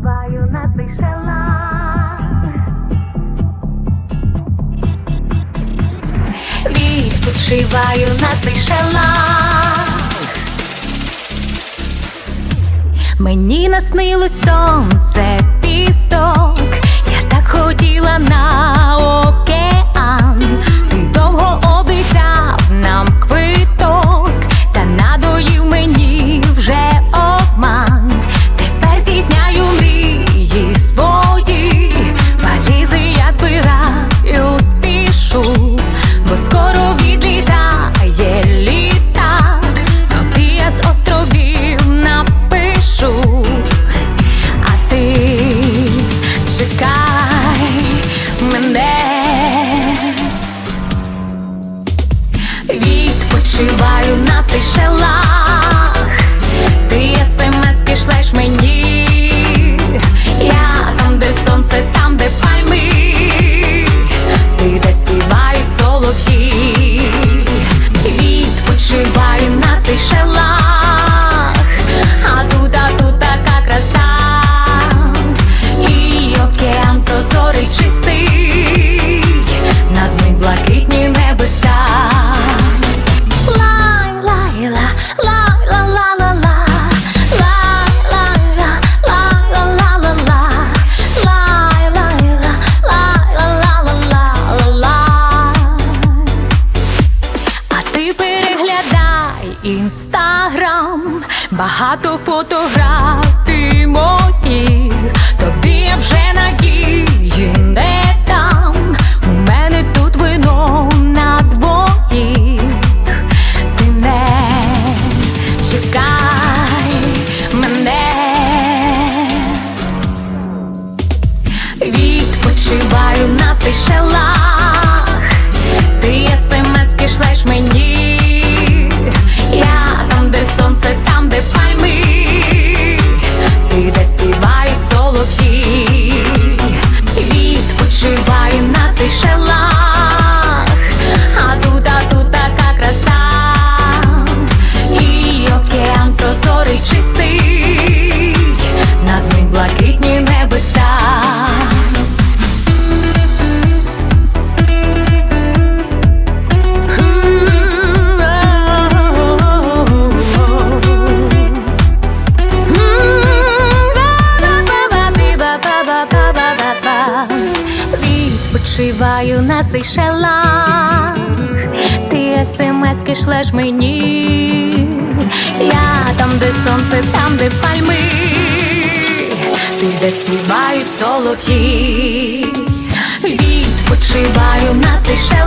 співаю на сейшелах Відпочиваю на сейшелах Мені наснилось сонце пісто. багато фотографій моїх тобі я вже надії не там. У мене тут вино на двоїх. Ти не чекай мене. Відпочиваю на сейшелах відпочиваю на сейшелах, ти смс шлеш мені, я там, де сонце, там, де пальми, ти де співають солов'ї, відпочиваю на сейшелах.